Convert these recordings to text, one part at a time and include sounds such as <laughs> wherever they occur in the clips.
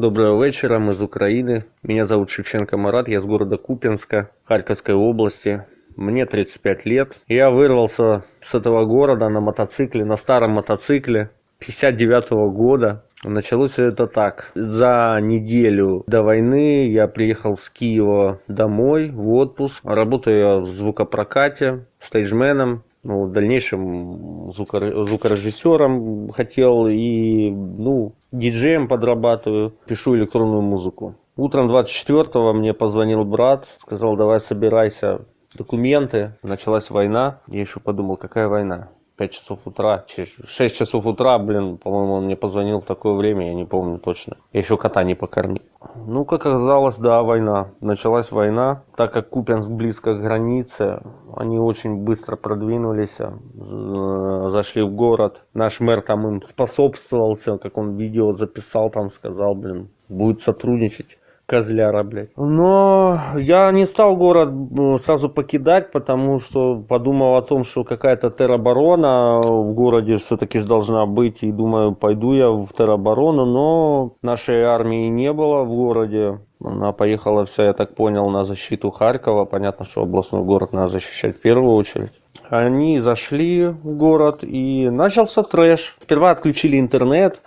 Доброго вечера, мы из Украины. Меня зовут Шевченко Марат, я с города Купинска, Харьковской области. Мне 35 лет. Я вырвался с этого города на мотоцикле, на старом мотоцикле 59 года. Началось это так. За неделю до войны я приехал с Киева домой в отпуск. Работаю в звукопрокате, стейджменом. Ну, в дальнейшем звукор- звукорежиссером хотел и, ну, диджеем подрабатываю, пишу электронную музыку. Утром 24-го мне позвонил брат, сказал, давай собирайся, документы. Началась война. Я еще подумал, какая война? 5 часов утра, че- 6 часов утра, блин, по-моему, он мне позвонил в такое время, я не помню точно. Я еще кота не покормил. Ну, как оказалось, да, война. Началась война. Так как Купянск близко к границе, они очень быстро продвинулись, э, зашли в город. Наш мэр там им способствовал, всё, как он видео записал, там сказал, блин, будет сотрудничать. Козляра, блядь. Но я не стал город ну, сразу покидать, потому что подумал о том, что какая-то тероборона в городе все-таки должна быть. И думаю, пойду я в тероборону, но нашей армии не было в городе. Она поехала вся, я так понял, на защиту Харькова. Понятно, что областной город надо защищать в первую очередь. Они зашли в город и начался трэш. Сперва отключили интернет,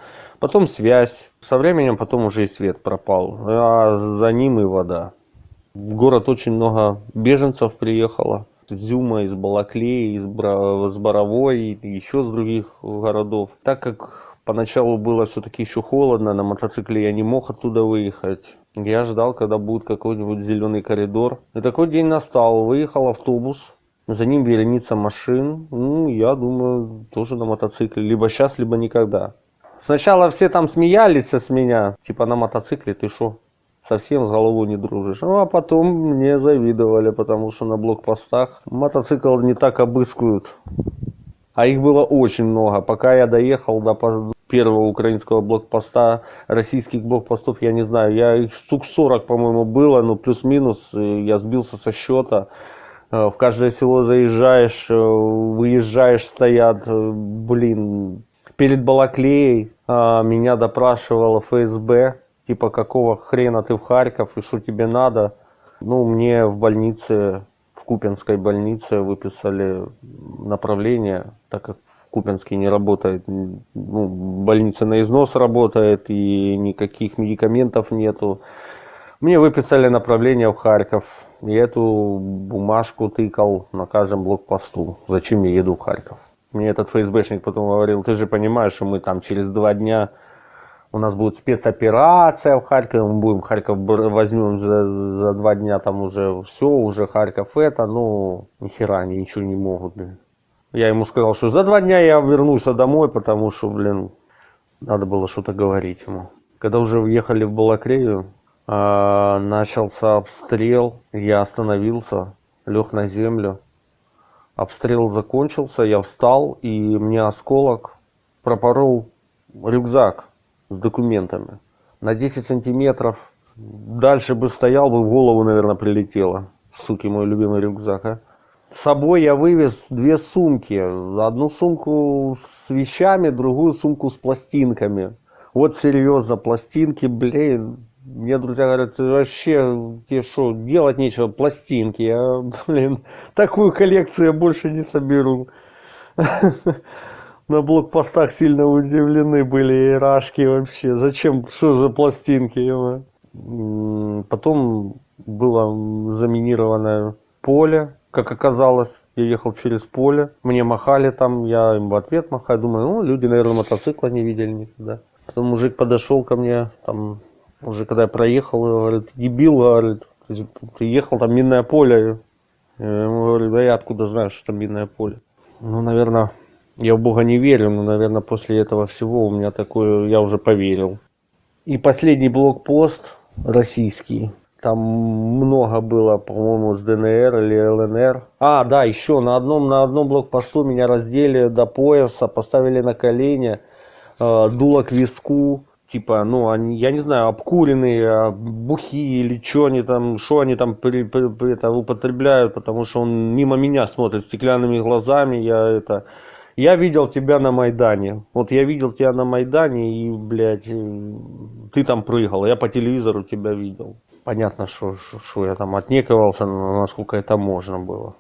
потом связь. Со временем потом уже и свет пропал, а за ним и вода. В город очень много беженцев приехало. Из Изюма, из Балаклеи, из Бра- с Боровой еще с других городов. Так как поначалу было все-таки еще холодно, на мотоцикле я не мог оттуда выехать. Я ждал, когда будет какой-нибудь зеленый коридор. И такой день настал. Выехал автобус, за ним вереница машин. Ну, я думаю, тоже на мотоцикле. Либо сейчас, либо никогда. Сначала все там смеялись с меня. Типа на мотоцикле ты шо? Совсем с головой не дружишь. Ну, а потом мне завидовали, потому что на блокпостах мотоцикл не так обыскивают. А их было очень много. Пока я доехал до первого украинского блокпоста, российских блокпостов, я не знаю, я их штук 40, по-моему, было, ну, плюс-минус, я сбился со счета. Э, В каждое село заезжаешь, э, выезжаешь, стоят, э, блин, перед Балаклеей а, меня допрашивало ФСБ, типа, какого хрена ты в Харьков и что тебе надо. Ну, мне в больнице, в Купинской больнице выписали направление, так как в Купинске не работает, ну, больница на износ работает и никаких медикаментов нету. Мне выписали направление в Харьков. И эту бумажку тыкал на каждом блокпосту. Зачем я еду в Харьков? Мне этот ФСБшник потом говорил, ты же понимаешь, что мы там через два дня у нас будет спецоперация в Харькове, мы будем Харьков возьмем за, за два дня, там уже все, уже Харьков это, ну, нихера они ничего не могут, блин. Я ему сказал, что за два дня я вернусь домой, потому что, блин, надо было что-то говорить ему. Когда уже въехали в Балакрею, а, начался обстрел, я остановился, лег на землю. Обстрел закончился, я встал, и мне осколок пропорол рюкзак с документами на 10 сантиметров. Дальше бы стоял, бы в голову, наверное, прилетело. Суки, мой любимый рюкзак, а. С собой я вывез две сумки. Одну сумку с вещами, другую сумку с пластинками. Вот серьезно, пластинки, блин. Мне друзья говорят, вообще, тебе что, делать нечего, пластинки. Я, <laughs> блин, такую коллекцию я больше не соберу. <laughs> На блокпостах сильно удивлены были ирашки вообще. Зачем, что за пластинки, Потом было заминированное поле, как оказалось. Я ехал через поле, мне махали там, я им в ответ махаю, думаю, ну, люди, наверное, мотоцикла не видели никогда. Потом мужик подошел ко мне, там, уже когда я проехал, говорит, дебил, говорит, ехал, там минное поле. Я говорю, да я откуда знаю, что там минное поле. Ну, наверное, я в Бога не верю, но, наверное, после этого всего у меня такое, я уже поверил. И последний блокпост российский. Там много было, по-моему, с ДНР или ЛНР. А, да, еще на одном, на одном блокпосту меня раздели до пояса, поставили на колени, э, дуло к виску. Типа, ну, они, я не знаю, обкуренные, а, бухие или что они там, что они там при- при- при- это, употребляют, потому что он мимо меня смотрит стеклянными глазами, я это... Я видел тебя на Майдане. Вот я видел тебя на Майдане, и, блядь, э, ты там прыгал. Я по телевизору тебя видел. Понятно, что, что, я там отнекивался, насколько это можно было.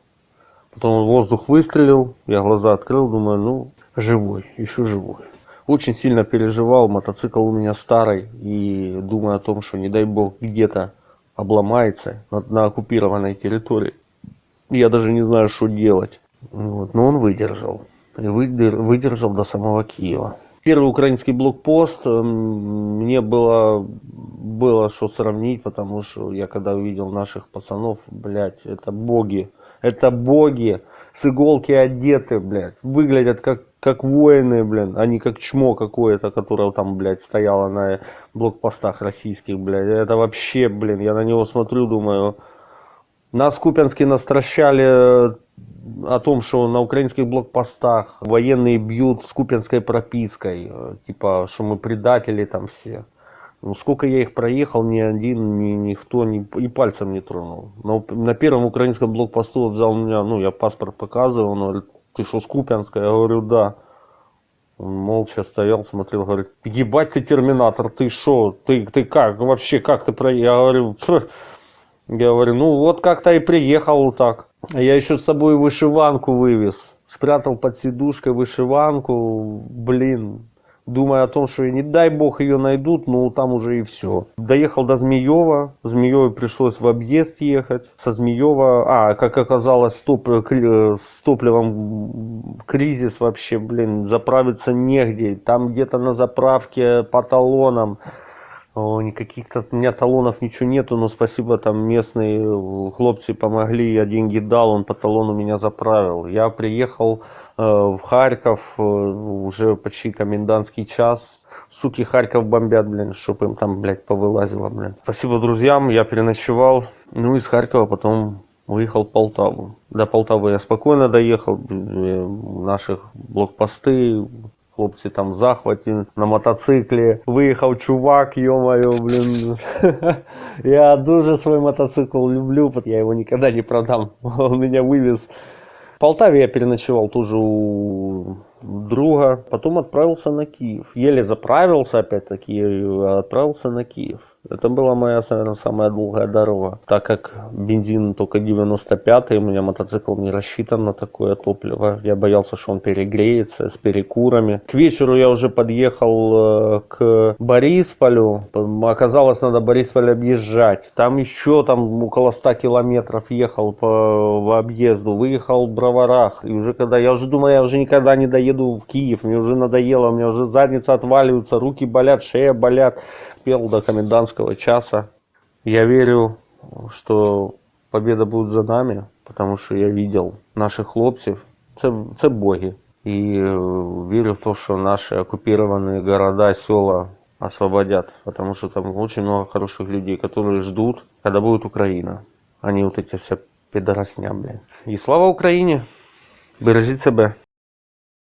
Потом воздух выстрелил, я глаза открыл, думаю, ну, живой, еще живой. Очень сильно переживал, мотоцикл у меня старый, и думаю о том, что не дай бог где-то обломается на, на оккупированной территории. Я даже не знаю, что делать. Вот. Но он выдержал. И выдер- выдержал до самого Киева. Первый украинский блокпост эм, мне было, было что сравнить, потому что я когда увидел наших пацанов, блядь, это боги. Это боги с иголки одеты, блядь. Выглядят как, как воины, блин, а не как чмо какое-то, которое там, блядь, стояло на блокпостах российских, блядь. Это вообще, блин, я на него смотрю, думаю, нас Купянске настращали э, о том, что на украинских блокпостах военные бьют с купянской пропиской, э, типа, что мы предатели там все. Ну, сколько я их проехал, ни один, ни, никто ни, и пальцем не тронул. Но на первом украинском блокпосту вот взял меня, ну, я паспорт показывал, он говорит, ты что, с Купянска? Я говорю, да. Он молча стоял, смотрел, говорит, ебать ты терминатор, ты что, ты, ты как, вообще, как ты проехал? Я говорю, «Пф». я говорю, ну вот как-то и приехал так. Я еще с собой вышиванку вывез. Спрятал под сидушкой вышиванку, блин. Думая о том, что не дай бог ее найдут, ну там уже и все. Доехал до Змеева. Змеевой пришлось в объезд ехать. Со Змеева, а, как оказалось, с, топ- кри- с топливом кризис вообще, блин, заправиться негде. Там где-то на заправке по талонам. Никаких у меня талонов ничего нету, но спасибо там местные э, хлопцы помогли, я деньги дал, он по талону меня заправил. Я приехал э, в Харьков, э, уже почти комендантский час. Суки Харьков бомбят, блин, чтоб им там, блядь, повылазило, блин. Спасибо друзьям, я переночевал. Ну, из Харькова потом выехал в Полтаву. До Полтавы я спокойно доехал, э, наших блокпосты, Хлопці там в захваті на мотоциклі. Виїхав чувак, йомаю, блін. <laughs> Я дуже свой мотоцикл люблю, я его никогда не продам. <laughs> Он меня вывез. Полтаве я переночевал тоже у друга. Потом отправился на Киев. Еле заправился опять-таки отправился на Киев. Это была моя, наверное, самая долгая дорога. Так как бензин только 95-й, у меня мотоцикл не рассчитан на такое топливо. Я боялся, что он перегреется с перекурами. К вечеру я уже подъехал э, к Борисполю. Оказалось, надо Борисполь объезжать. Там еще там около 100 километров ехал по в объезду. Выехал в Броварах. И уже когда я уже думал, я уже никогда не доеду в Киев. Мне уже надоело, у меня уже задница отваливается, руки болят, шея болят Пел до комендантского часа. Я верю, что победа будет за нами, потому что я видел наших хлопців. Це, це боги. І е, вірю в те, що наші оккупированные города, села освободят, потому что там очень много хороших людей, которые ждут, когда будет Украина, а не вот эти все пидоросня, блин. И слава Україні! Бережіть себе!